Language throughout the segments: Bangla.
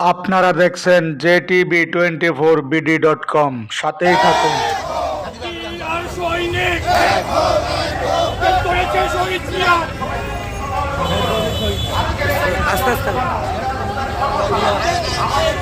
আপনারা দেখছেন J TV twenty four BD dot com. সাথেই থাকুন। আস্তে সৈনিক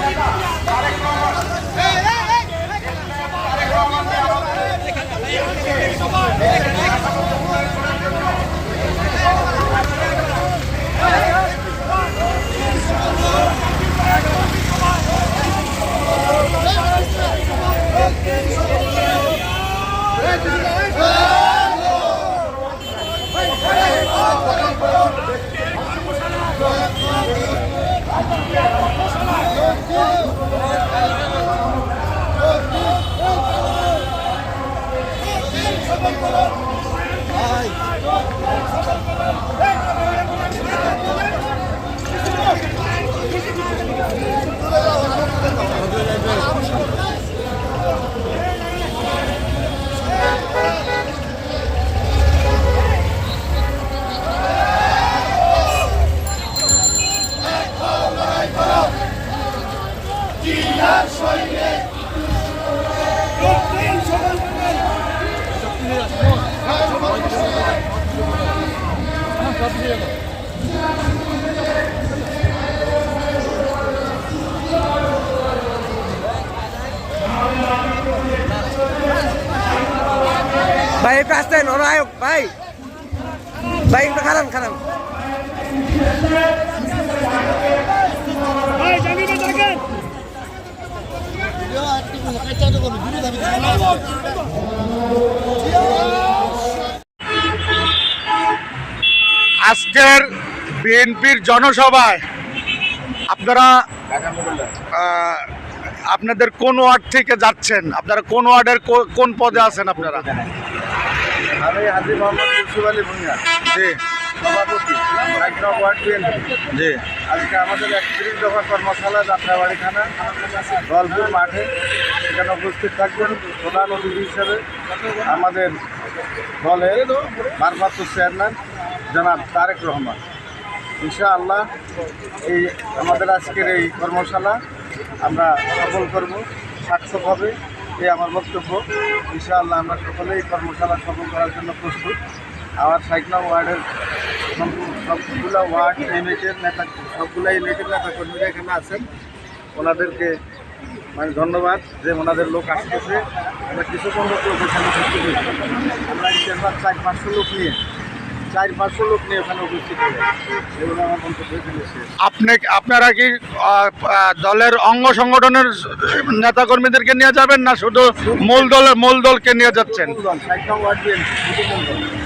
করেছে ভাই একটু আসতেন ওরা ভাই। ভাই একটু খারান খারান। আজকের বিএনপির জনসভায় আপনারা আপনাদের কোন ওয়ার্ড থেকে যাচ্ছেন? আপনারা কোন ওয়ার্ডের কোন পদে আছেন আপনারা? আমি হাজি মোহাম্মদ ইউসুফ আলী ভুঁইয়া। জি। সভাপতি জি। আজকে আমাদের একত্রিশ দফা কর্মশালা যাত্রাবাড়ি থানা গলপুর মাঠে। এখানে উপস্থিত থাকবেন প্রধান অতিথি হিসেবে আমাদের দলের ভারপ্রাপ্ত চেয়ারম্যান জনাব তারেক রহমান। ইনশাআল্লাহ এই আমাদের আজকের এই কর্মশালা আমরা সফল করব সার্থক হবে এই আমার বক্তব্য। ইনশাআল্লাহ আমরা সকলেই কর্মশালা সফল করার জন্য প্রস্তুত। আমার সাইকনা ওয়ার্ডের সবগুলো ওয়ার্ড ইউনিটের নেতা সবগুলো ইউনিটের নেতা কর্মীরা এখানে আছেন। ওনাদেরকে মানে ধন্যবাদ যে ওনাদের লোক আসতেছে। আমরা কিছুক্ষণ লোক ওখানে উপস্থিত আমরা ইন্টারভার চার পাঁচশো লোক নিয়ে চার পাঁচশো লোক নিয়ে ওখানে উপস্থিত এবং আমার মন্তব্য আপনি আপনারা কি দলের অঙ্গ সংগঠনের নেতা কর্মীদেরকে নিয়ে যাবেন না শুধু মূল দলের মূল দলকে নিয়ে যাচ্ছেন?